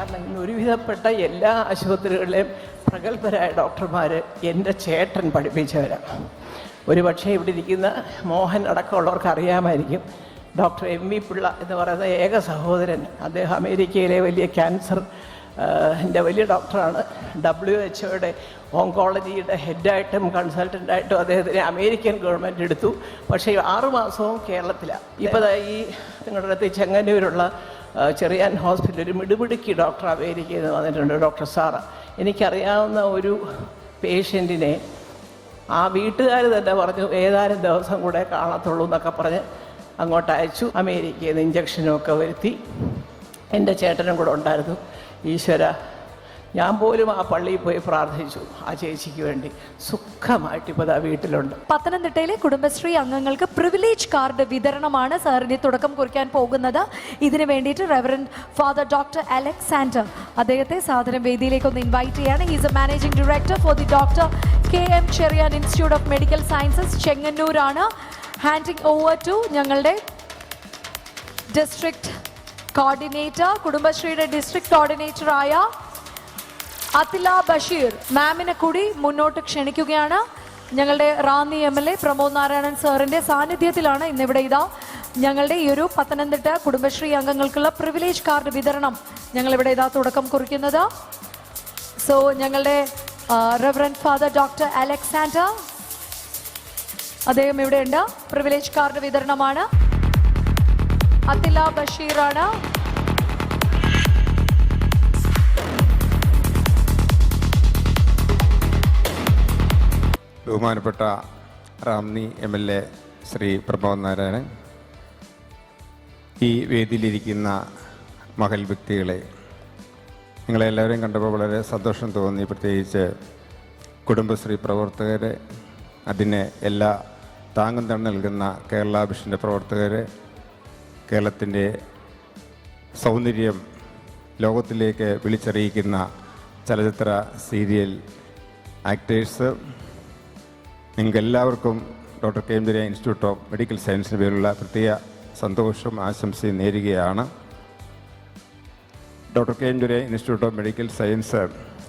കാരണം ഇന്ന് ഒരുവിധപ്പെട്ട എല്ലാ ആശുപത്രികളിലെയും പ്രഗത്ഭരായ ഡോക്ടർമാർ എന്റെ ചേട്ടൻ പഠിപ്പിച്ചവരാണ് ഒരു പക്ഷേ ഇവിടെ ഇരിക്കുന്ന മോഹൻ അടക്കമുള്ളവർക്ക് അറിയാമായിരിക്കും. ഡോക്ടർ എം വി പിള്ള എന്ന് പറയുന്ന ഏക സഹോദരൻ. അദ്ദേഹം അമേരിക്കയിലെ വലിയ ക്യാൻസർ എന്റെ വലിയ ഡോക്ടറാണ്. ഡബ്ല്യു എച്ച് ഒയുടെ ഓങ്കോളജിയുടെ ഹെഡായിട്ടും കൺസൾട്ടന്റായിട്ടും അദ്ദേഹത്തിനെ അമേരിക്കൻ ഗവൺമെന്റ് എടുത്തു. പക്ഷേ ആറുമാസവും കേരളത്തിലാണ് ഇപ്പോൾ ഈ നിങ്ങളുടെ അടുത്ത് ചെങ്ങന്നൂരുള്ള ചെറിയാൻ ഹോസ്പിറ്റലിൽ ഒരു മിടുപിടുക്കി ഡോക്ടർ അമേരിക്കയിൽ നിന്ന് വന്നിട്ടുണ്ട് ഡോക്ടർ സാറ. എനിക്കറിയാവുന്ന ഒരു പേഷ്യന്റിനെ ആ വീട്ടുകാർ തന്നെ പറഞ്ഞു ഏതാനും ദിവസം കൂടെ കാണത്തുള്ളൂ എന്നൊക്കെ പറഞ്ഞ് അങ്ങോട്ട് അയച്ചു. അമേരിക്കയിൽ നിന്ന് ഇഞ്ചക്ഷനും ഒക്കെ വരുത്തി. എന്റെ ചേട്ടനും കൂടെ ഉണ്ടായിരുന്നു. ഈശ്വര ഞാൻ പോലും ആ പള്ളിയിൽ പോയി പ്രാർത്ഥിച്ചു ആ ചേച്ചിക്ക് വേണ്ടി. സുഖമായിട്ട് ഇപ്പോൾ വീട്ടിലുണ്ട്. പത്തനംതിട്ടയിലെ കുടുംബശ്രീ അംഗങ്ങൾക്ക് പ്രിവിലേജ് കാർഡ് വിതരണമാണ് സാറിന് തുടക്കം കുറിക്കാൻ പോകുന്നത്. ഇതിനു വേണ്ടിയിട്ട് റെവറൻ ഫാദർ ഡോക്ടർ അലക്സാണ്ടർ അദ്ദേഹത്തെ സാധനം വേദിയിലേക്ക് ഒന്ന് ഇൻവൈറ്റ് ചെയ്യാണ് he's a managing director for the doctor K M Cherian institute of medical sciences ചെങ്ങന്നൂരാണ് handing over to ഞങ്ങളുടെ ഡിസ്ട്രിക്ട് കോർഡിനേറ്റർ കുടുംബശ്രീയുടെ ഡിസ്ട്രിക്ട് കോർഡിനേറ്ററായ അതില ബഷീർ മാമിനെ കൂടി മുന്നോട്ട് ക്ഷണിക്കുകയാണ്. ഞങ്ങളുടെ Ranni M L A Pramod Narayanan സാറിന്റെ സാന്നിധ്യത്തിലാണ് ഇന്നിവിടെ ഇതാ. ഞങ്ങളുടെ ഈ ഒരു പത്തനംതിട്ട കുടുംബശ്രീ അംഗങ്ങൾക്കുള്ള പ്രിവിലേജ് കാർഡ് വിതരണം ഞങ്ങളിവിടെ ഇതാ തുടക്കം കുറിക്കുന്നത്. സോ ഞങ്ങളുടെ റെവറൻ ഫാദർ ഡോക്ടർ അലക്സാണ്ടർ അദ്ദേഹം ഇവിടെ ഉണ്ട് പ്രിവിലേജ് കാർഡ് വിതരണമാണ്. അതില ബഷീറാണ്. ബഹുമാനപ്പെട്ട Ranni M L A Shri Pramod Narayanan. ഈ വേദിയിലിരിക്കുന്ന മഹൽ വ്യക്തികളെ നിങ്ങളെല്ലാവരെയും കണ്ടപ്പോൾ വളരെ സന്തോഷം തോന്നി. പ്രത്യേകിച്ച് കുടുംബശ്രീ പ്രവർത്തകരെ അതിന് എല്ലാ താങ്ങും തണ് നൽകുന്ന കേരള വിഷന്റെ പ്രവർത്തകരെ കേരളത്തിന്റെ സൗന്ദര്യം ലോകത്തിലേക്ക് വിളിച്ചറിയിക്കുന്ന ചലച്ചിത്ര സീരിയൽ ആക്ടേഴ്സ് നിങ്ങൾക്ക് എല്ലാവർക്കും ഡോക്ടർ കെ എം ദുരിയ ഇൻസ്റ്റിറ്റ്യൂട്ട് ഓഫ് മെഡിക്കൽ സയൻസിന് പേരുള്ള പ്രത്യേക സന്തോഷവും ആശംസയും നേരുകയാണ്. ഡോക്ടർ കെ എം ദുരിയ ഇൻസ്റ്റിറ്റ്യൂട്ട് ഓഫ് മെഡിക്കൽ സയൻസ്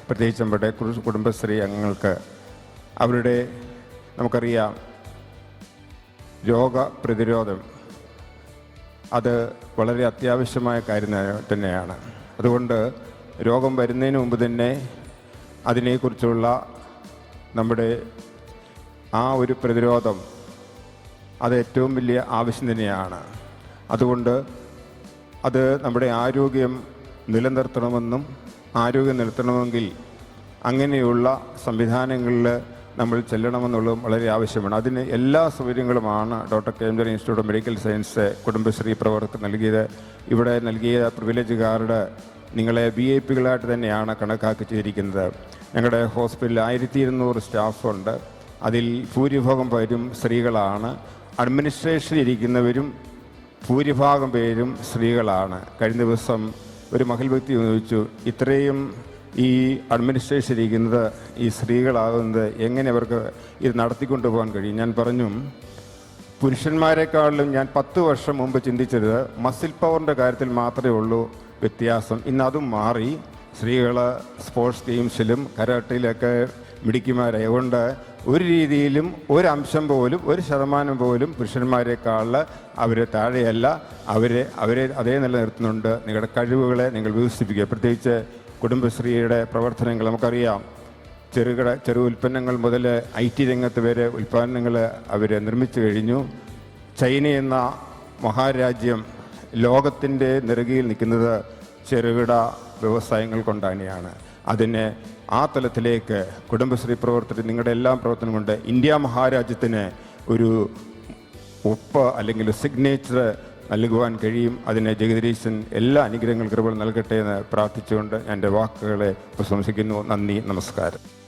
പ്രത്യേകിച്ച് നമ്മുടെ കുടുംബശ്രീ അംഗങ്ങൾക്ക് അവരുടെ നമുക്കറിയാം രോഗപ്രതിരോധം അത് വളരെ അത്യാവശ്യമായ കാര്യം തന്നെയാണ്. അതുകൊണ്ട് രോഗം വരുന്നതിന് മുമ്പ് തന്നെ അതിനെക്കുറിച്ചുള്ള നമ്മുടെ ആ ഒരു പ്രതിരോധം അത് ഏറ്റവും വലിയ ആവശ്യം തന്നെയാണ്. അതുകൊണ്ട് അത് നമ്മുടെ ആരോഗ്യം നിലനിർത്തണമെന്നും ആരോഗ്യം നിലനിർത്തണമെങ്കിൽ അങ്ങനെയുള്ള സംവിധാനങ്ങളിൽ നമ്മൾ ചെല്ലണമെന്നുള്ളതും വളരെ ആവശ്യമാണ്. അതിന് എല്ലാ സൗകര്യങ്ങളുമാണ് ഡോക്ടർ കേന്ദ്ര institute of medical science Kudumbashree പ്രവർത്തകർ നൽകിയത്. ഇവിടെ നൽകിയ പ്രിവിലേജ് കാർഡ് നിങ്ങളെ വി ഐ പികളായിട്ട് തന്നെയാണ് കണക്കാക്കി ചെയ്തിരിക്കുന്നത്. ഞങ്ങളുടെ ഹോസ്പിറ്റലിൽ ആയിരത്തി ഇരുന്നൂറ് സ്റ്റാഫുണ്ട്. അതിൽ ഭൂരിഭാഗം പേരും സ്ത്രീകളാണ്. അഡ്മിനിസ്ട്രേഷനിൽ ഇരിക്കുന്നവരും ഭൂരിഭാഗം പേരും സ്ത്രീകളാണ്. കഴിഞ്ഞ ദിവസം ഒരു മഹൽ വ്യക്തി ചോദിച്ചു ഇത്രയും ഈ അഡ്മിനിസ്ട്രേഷൻ ഇരിക്കുന്നത് ഈ സ്ത്രീകളാകുന്നത് എങ്ങനെ അവർക്ക് ഇത് നടത്തിക്കൊണ്ടു പോകാൻ കഴിയും? ഞാൻ പറഞ്ഞു പുരുഷന്മാരെക്കാളിലും ഞാൻ പത്ത് വർഷം മുമ്പ് ചിന്തിച്ചത് മസിൽ പവറിന്റെ കാര്യത്തിൽ മാത്രമേ ഉള്ളൂ വ്യത്യാസം. ഇന്ന് അതും മാറി. സ്ത്രീകൾ സ്പോർട്സ് ടീംസിലും കരാട്ടയിലൊക്കെ കൊണ്ട് ഒരു രീതിയിലും ഒരു അംശം പോലും ഒരു ശതമാനം പോലും പുരുഷന്മാരെക്കാൾ അവർ താഴെയല്ല. അവരെ അവരെ അതേ നിലനിർത്തുന്നുണ്ട്. നിങ്ങളുടെ കഴിവുകളെ നിങ്ങൾ വികസിപ്പിക്കുക. പ്രത്യേകിച്ച് കുടുംബശ്രീയുടെ പ്രവർത്തനങ്ങൾ നമുക്കറിയാം. ചെറുകിട ചെറു ഉൽപ്പന്നങ്ങൾ മുതൽ ഐ ടി രംഗത്ത് വരെ ഉൽപ്പന്നങ്ങൾ അവർ നിർമ്മിച്ചു കഴിഞ്ഞു. ചൈന എന്ന മഹാരാജ്യം ലോകത്തിന്റെ നെറുകയിൽ നിൽക്കുന്നത് ചെറുകിട വ്യവസായങ്ങൾ കൊണ്ട് തന്നെയാണ് അതിന് ആ തലത്തിലേക്ക് കുടുംബശ്രീ പ്രവർത്തകർ നിങ്ങളുടെ എല്ലാ പ്രവർത്തനം കൊണ്ട് ഇന്ത്യ മഹാരാജ്യത്തിന് ഒരു ഒപ്പ് അല്ലെങ്കിൽ സിഗ്നേച്ചർ നൽകുവാൻ കഴിയും. അതിന് ജഗദീശൻ എല്ലാ അനുഗ്രഹങ്ങൾ കൃപകൾ നൽകട്ടെ എന്ന് പ്രാർത്ഥിച്ചുകൊണ്ട് എന്റെ വാക്കുകളെ പ്രശംസിക്കുന്നു. നന്ദി നമസ്കാരം.